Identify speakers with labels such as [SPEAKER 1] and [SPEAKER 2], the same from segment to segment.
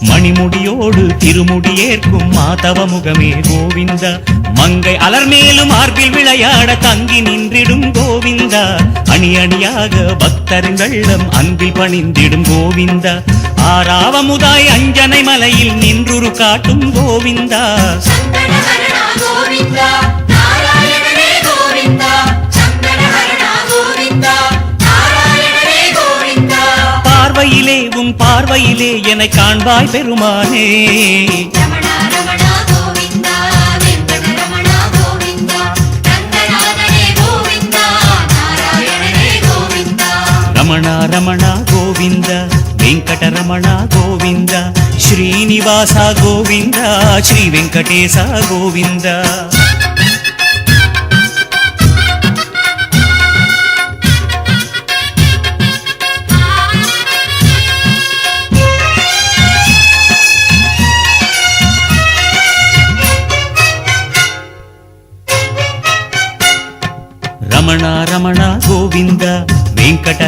[SPEAKER 1] மணிமுடியோடு திருமுடி ஏற்கும் மாதவ முகமே கோவிந்தா. மங்கை அலர்மேலும் மார்பில் விளையாட தங்கி நின்றிடும் கோவிந்தா. அணி அணியாக பக்தரின் வெள்ளம் அன்பில் பணிந்திடும் கோவிந்தா. ஆறாவமுதாய் அஞ்சனை மலையில் நின்றுரு காட்டும் கோவிந்தா.
[SPEAKER 2] கோவிந்தா.
[SPEAKER 1] உன் பார்வையிலே என்னை காண்பாய் பெருமானே.
[SPEAKER 2] ரமணா ரமணா கோவிந்த வெங்கட ரமணா கோவிந்தா கோவிந்தா
[SPEAKER 1] கோவிந்த கோவிந்த ஸ்ரீ வெங்கடேசா கோவிந்த.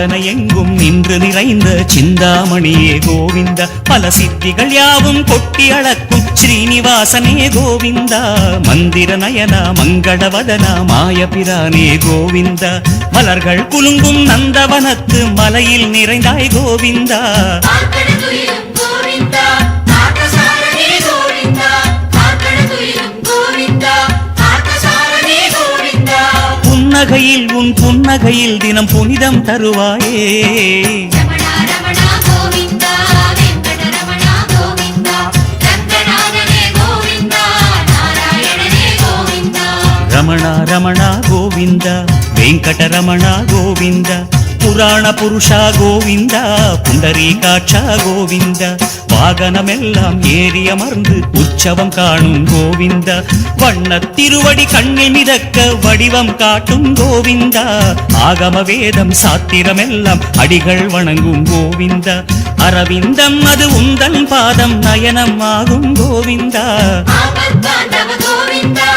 [SPEAKER 1] சிந்தனை எங்கும் நின்று நிறைந்த சிந்தாமணியே கோவிந்த. பல சித்திகள் யாவும் கொட்டி அளக்கும் ஸ்ரீனிவாசனே கோவிந்தா. மந்திர நயன மங்களவதன மாயபிரானே கோவிந்தா. மலர்கள் குலுங்கும் நந்தவனத்து மலையில் நிறைந்தாய் கோவிந்தா. புன்னகையில் உன் புன்னகையில் தினம் புனிதம் தருவாயே.
[SPEAKER 2] ரமணா ரமணா கோவிந்தா. வெங்கடரமண கோவிந்தா. புராண புருஷா கோவிந்தா
[SPEAKER 1] புண்டரீகாட்சா கோவிந்தா. வாகனமெல்லாம் ஏறி அமர்ந்து உற்சவம் காணும் கோவிந்தா. வண்ண திருவடி கண்ணில் மிதக்க வடிவம் காட்டும் கோவிந்தா. ஆகம வேதம் சாத்திரமெல்லாம் அடிகள் வணங்கும் கோவிந்தா. அரவிந்தம் அது உந்தன் பாதம் நயனம் ஆகும் கோவிந்தா.
[SPEAKER 2] கோவிந்தா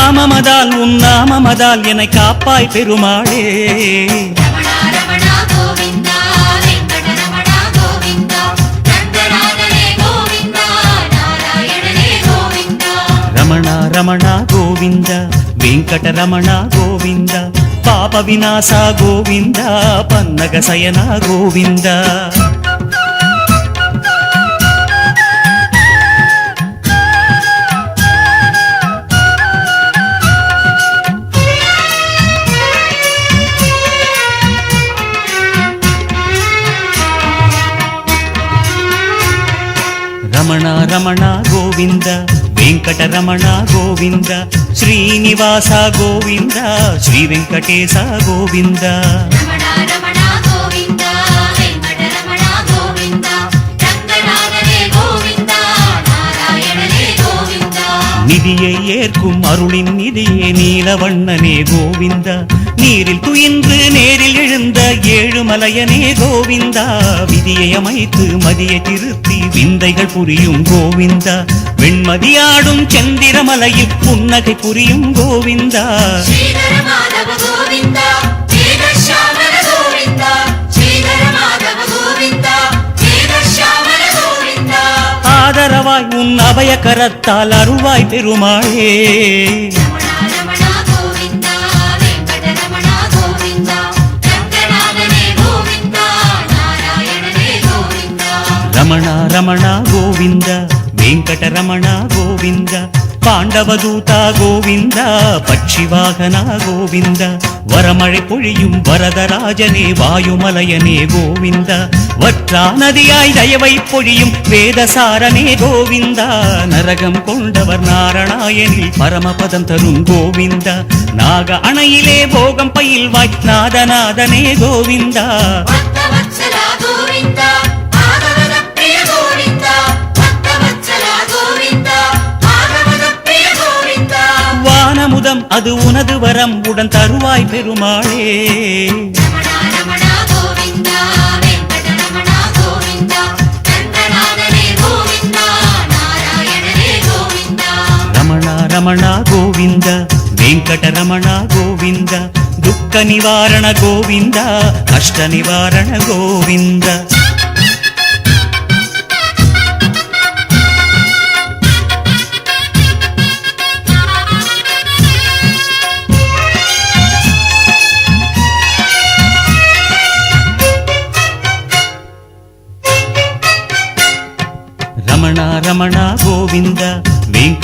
[SPEAKER 1] நாமமதால் உன் நாமமதால் என்னை காப்பாய் பெருமாளே రమణ రమణ గోవింద వెంకట రమణ గోవింద పాప వినాశ గోవింద పన్నగ సయన గోవింద. రమణ
[SPEAKER 2] గోవింద వెంకట రమణ గోవింద శ్రీనివాస గోవింద శ్రీ వెంకటేశ గోవింద.
[SPEAKER 1] நிதியை ஏற்கும் அருளின் நிதியே நீலவண்ணனே கோவிந்தா. நீரில் துயின்று நேரில் எழுந்த ஏழுமலையனே கோவிந்தா. விதியை அமைத்து மதியை திருத்தி விந்தைகள் புரியும் கோவிந்தா. வெண்மதியாடும் செந்திரமலையில் புன்னகை புரியும் கோவிந்தா.
[SPEAKER 2] கோவிந்தா.
[SPEAKER 1] ஆதரவாய் உன் அபய கரத்தால் அருள்வாய் பெருமாளே
[SPEAKER 2] ரமண ரமண கோவிந்தா வெங்கடரமண கோவிந்தா ரங்கநாதனே
[SPEAKER 1] பாண்டவதூதா கோவிந்தா பட்சிவாகனா கோவிந்தா. வரமழை பொழியும் வரதராஜனே வாயுமலையனே கோவிந்தா. வற்றா நதியாய் தயவை பொழியும் வேதசாரனே கோவிந்தா. நரகம் கொண்டவர் நாரணாயனில் பரமபதம் தரும் கோவிந்தா. நாக அணையிலே போகம் பயில்வாய் நாதநாதனே கோவிந்தா.
[SPEAKER 2] கோவிந்தா.
[SPEAKER 1] அற்புதம் அது உனது வரம். உடன் தருவாய் பெருமாளே. ரமணா ரமணா கோவிந்தா. వెంకటరమణ గోవింద దుఃఖ నివారణ గోవింద కష్ట
[SPEAKER 2] నివారణ గోవింద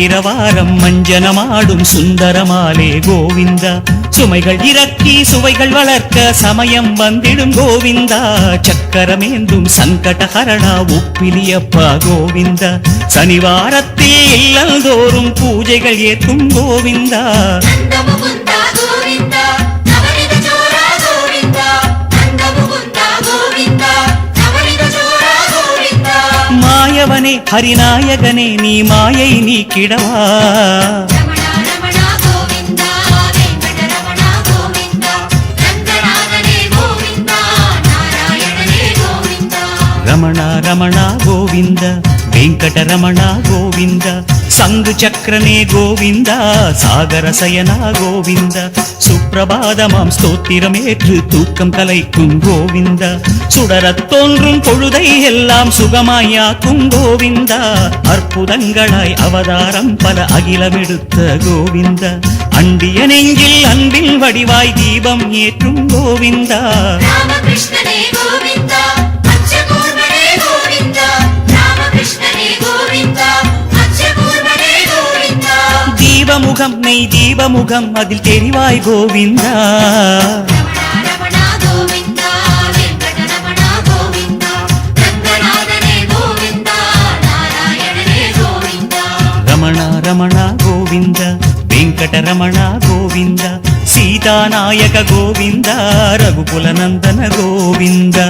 [SPEAKER 1] இரவாரம் மஞ்சனமாடும் சுந்தரமாலே கோவிந்தா. சுமைகள் இறக்கி சுவைகள் வளர்க்க சமயம் வந்திடும் கோவிந்தா. சக்கரமேந்தும் சங்கடஹரணா உப்பிலியப்பா கோவிந்தா. சனிவாரத்தில் இல்லந்தோறும் பூஜைகள் ஏற்கும் கோவிந்தா.
[SPEAKER 2] నాయవనే హరినాయగనే నీ మాయై నీ కిడవా. రమణ
[SPEAKER 1] రమణ గోవింద వెంకట రమణ గోవింద. சங்கு சக்கரனே கோவிந்தா சாகர சயனா கோவிந்தா. சுப்பிரபாதமாம் ஸ்தோத்திரமேற்று தூக்கம் கலைக்கும் கோவிந்தா. சுடரத் தோன்றும் பொழுதை எல்லாம் சுகமாயாக்கும் கோவிந்தா. அற்புதங்களாய் அவதாரம் பல அகிலமெடுத்த கோவிந்தா. அண்டிய நெஞ்சில் அன்பின் வடிவாய் தீபம் ஏற்றும் கோவிந்தா.
[SPEAKER 2] ராமகிருஷ்ணனே கோவிந்தா
[SPEAKER 1] ஜீவமுகம் நெய் ஜீவமுகம் அதில் தெரிவாய் கோவிந்தா ரமணா ரமணா கோவிந்த வெங்கட ரமணா கோவிந்த சீதாநாயக கோவிந்த ரகுகுல
[SPEAKER 2] நந்தன கோவிந்தா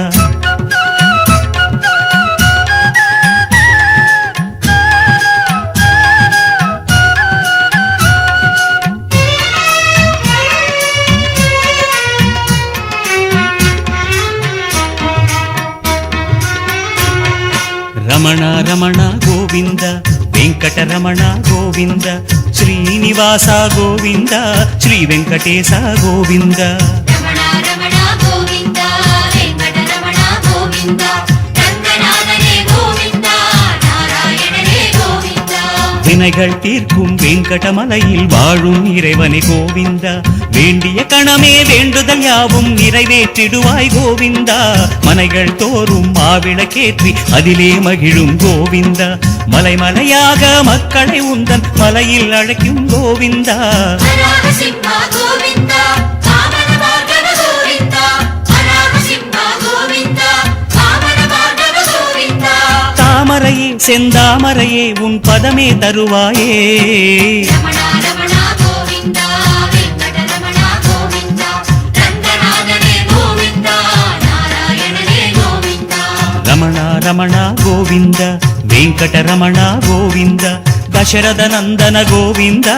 [SPEAKER 2] వెంకటరమణ గోవింద శ్రీనివాస గోవింద శ్రీ వెంకటేశ గోవింద
[SPEAKER 1] வினைகள் தீர்க்கும் வெங்கடமலையில் வாழும் இறைவனை கோவிந்தா. வேண்டிய கணமே வேண்டுதல் யாவும் நிறைவேற்றிடுவாய் கோவிந்தா. மனைகள் தோறும் மாவிளக்கேற்றி அதிலே மகிழும் கோவிந்தா. மலை மலையாக மக்களை உந்தன் மலையில் அழைக்கும் கோவிந்தா. தாமரையே செந்தாமரையே உன் பதமே தருவாயே.
[SPEAKER 2] ರಮಣ ರಮಣ ಗೋವಿಂದ ವೆಂಕಟರಮಣ ಗೋವಿಂದ
[SPEAKER 1] ದಶರಥ ನಂದನ ಗೋವಿಂದ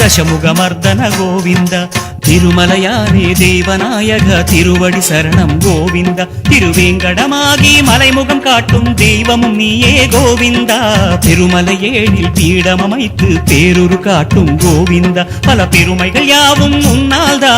[SPEAKER 1] ದಶಮುಖ ಮರ್ದನ ಗೋವಿಂದ திருமலையானே தேவநாயக திருவடி சரணம் கோவிந்தா திருவேங்கடமாகி மலைமுகம் காட்டும் தெய்வமும் நீயே கோவிந்தா திருமலையேழில் பீடம் அமைத்து பேருரு காட்டும் கோவிந்தா பல பெருமைகள் யாவும் உன்னால்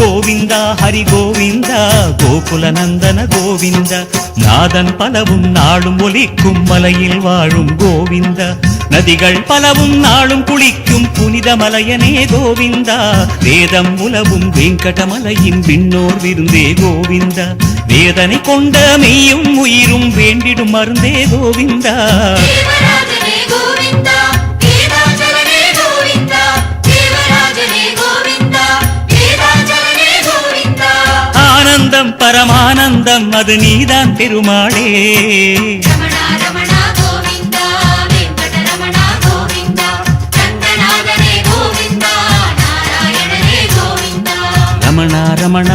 [SPEAKER 1] கோவிந்தா ஹரி கோவிந்தா
[SPEAKER 2] கோகுல நந்தன கோவிந்தா
[SPEAKER 1] நாதன் பலவும் நாளும் ஒலிக்கும் மலையில் வாழும் கோவிந்தா. நதிகள் பலவும் நாளும் குளிக்கும் புனித மலையனே கோவிந்தா. வேதம் உலவும் வெங்கடமலையின் விண்ணோர் விருந்தே கோவிந்தா. வேதனை கொண்ட மெய்யும் உயிரும் வேண்டிடும் மருந்தே கோவிந்தா. ஆனந்தம் பரமானந்தம் அது நீதான் பெருமாளே
[SPEAKER 2] ரமணா ரமணா கோவிந்தா வெங்கடரமணா கோவிந்தா ரங்கநாதனே கோவிந்தா நாராயணனே கோவிந்தா.
[SPEAKER 1] ரமண ரமண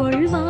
[SPEAKER 3] 过日吗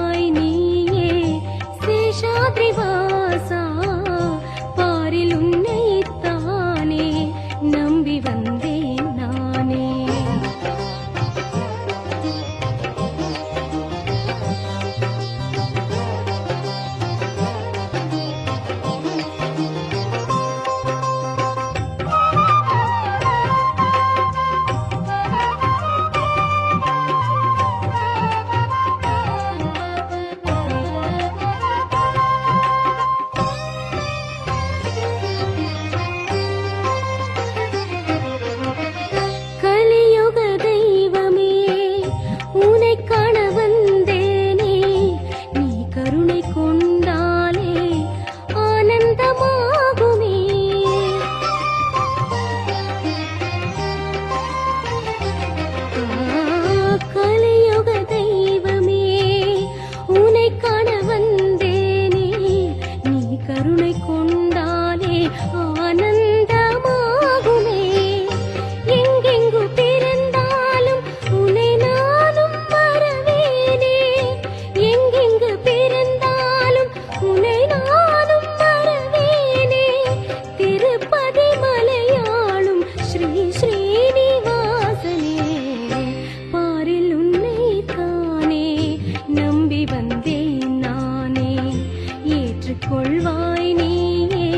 [SPEAKER 3] கொள்வாய் நீயே.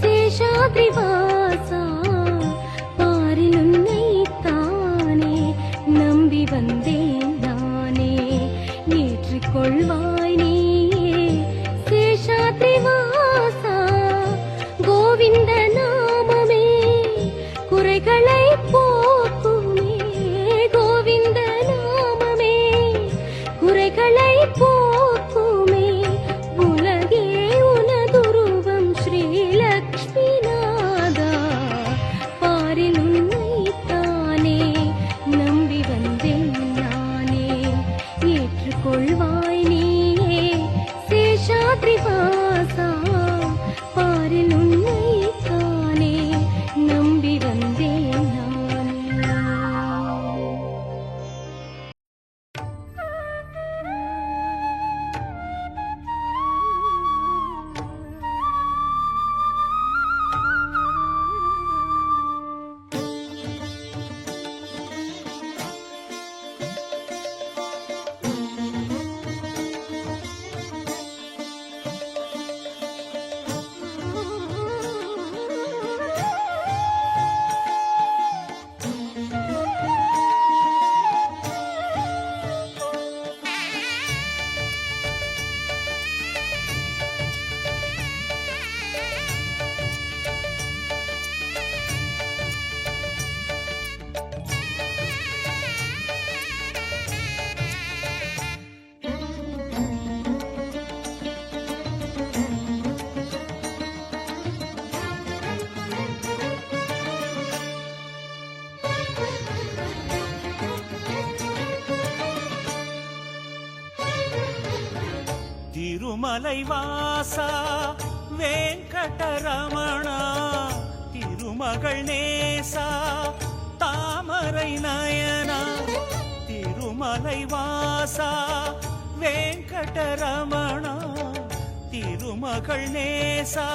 [SPEAKER 1] சேஷாத்ரிவா மலைவாசா வேங்கடரமணா திருமகள் நேசா தாமரை நயனா திருமலைவாசா வேங்கடரமணா திருமகள் நேசா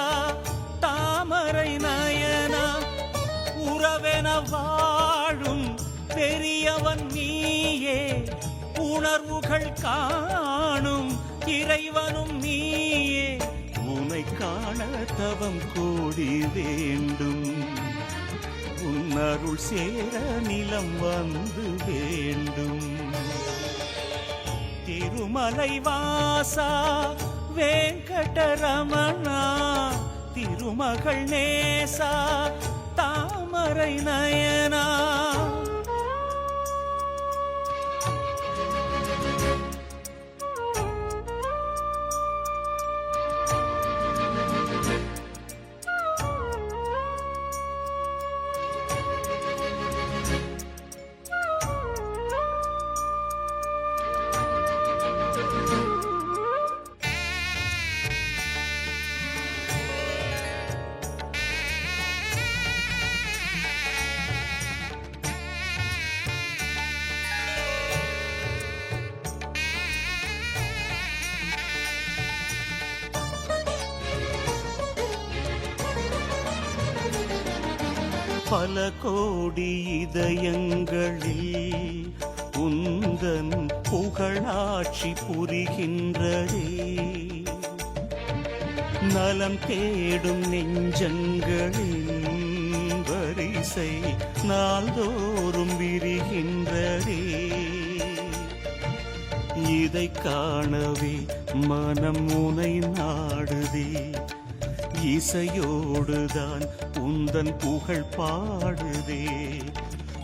[SPEAKER 1] தாமரை நயனா. உறவென வாழும் பெரியவன் நீயே உணர்வுகள் காணும் இறைவனும் நீயே. உனை காண தவம் கூடி வேண்டும். உன்னருள் சேர நிலம் வந்து வேண்டும். திருமலை வாசா வேங்கடரமணா திருமகள் நேசா தாமரை நயனா. பல கோடி இதயங்களில் உந்தன் புகழாட்சி புரிகின்றதே. நலம் தேடும் நெஞ்சங்களின் வரிசை நாள்தோறும் விரிகின்றதே. இதை காணவே மனம் முனை நாடுதே. இசையோடுதான் உந்தன் புகழ் பாடுதே.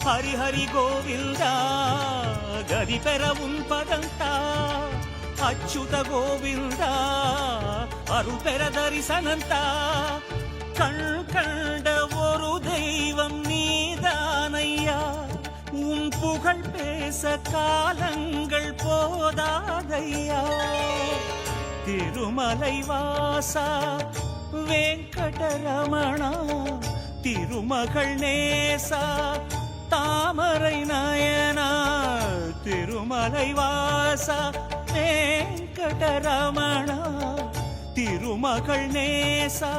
[SPEAKER 1] ஹரிஹரி ஹரி கோவிந்தா கதி பெறவும் பதந்தா அச்சுத கோவிந்தா அருள் பெற தரிசனந்தா கண் கண்ட ஒரு தெய்வம் நீதானையா. உன் புகழ் பேச காலங்கள் போதாதையா. திருமலை வாசா வெங்கடரமணா திருமகள் நேசா தாமரை நயனா திருமலை வாசா வெங்கடரமணா திருமகள் நேசா.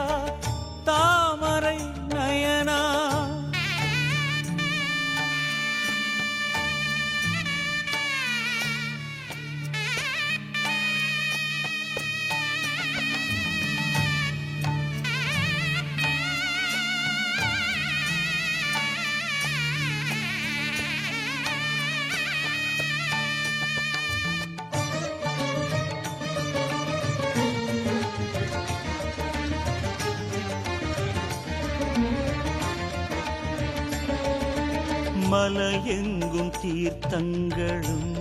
[SPEAKER 1] தீர்த்தங்களும்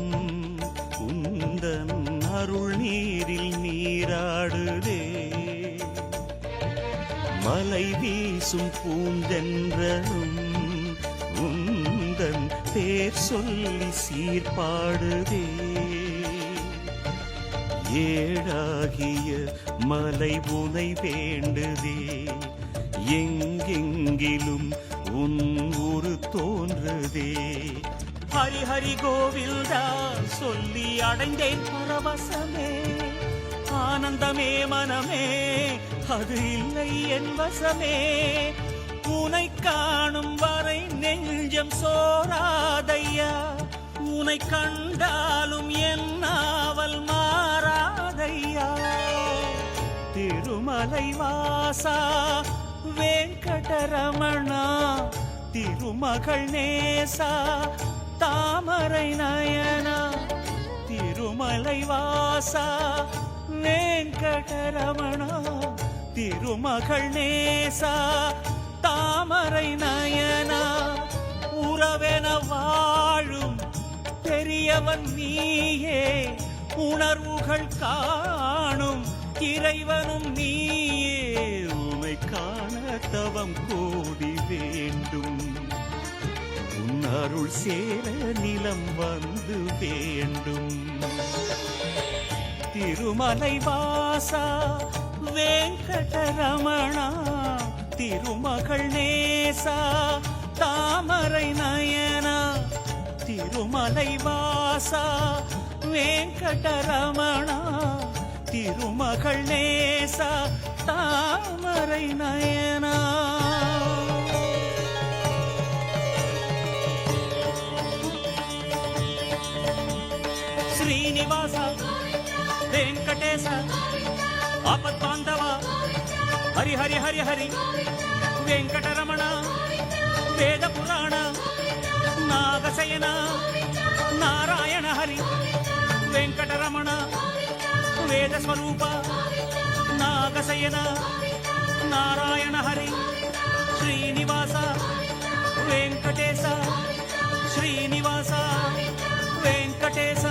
[SPEAKER 1] உந்தன் அருள் நீரில் நீராடுதே. மலை வீசும் பூந்தென்றலும் உந்தன் பேர் சொல்லி சீர்பாடுதே. ஏழாகிய மலை உனை வேண்டுதே. எங்கெங்கிலும் உன் ஒரு தோன்றுதே. ஹரி ஹரி கோவில்தா சொல்லி அடைந்தேன் பரவசமே. ஆனந்தமே மனமே அது இல்லை என் வசமே. உனை காணும் வரை நெஞ்சம் சோராதையா. உனை கண்டாலும் என்னாவல் மாறாதையா. திருமலை வாசா வெங்கடரமணா. திருமகள் நேசா தாமரை நயனா திருமலை வாசா வெங்கடரமணா திருமகள் நேசா தாமரை நயனா உறவென வாழும் பெரியவன் நீயே உணர்வுகள் காணும் இறைவனும் நீயே. உமை காண தவம் கூடி அருள் சேர நிலம் வந்து வேண்டும். திருமலை வாசா வெங்கடரமணா திருமகள் நேசா தாமரை நயனா திருமலை வாசா வெங்கடரமணா திருமகள் நேசா தாமரை நயனா. శ్రీనివాస వెంకటేశాంధవ హరి హరి హరి హరి వెంకటరమణ వేద పురాణ నాగశయన నారాయణ హరి వెంకటరమణ వేద స్వరూప నాగశయన నారాయణ హరి శ్రీనివాస వెంకటేశ శ్రీనివాస వెంకటేశ.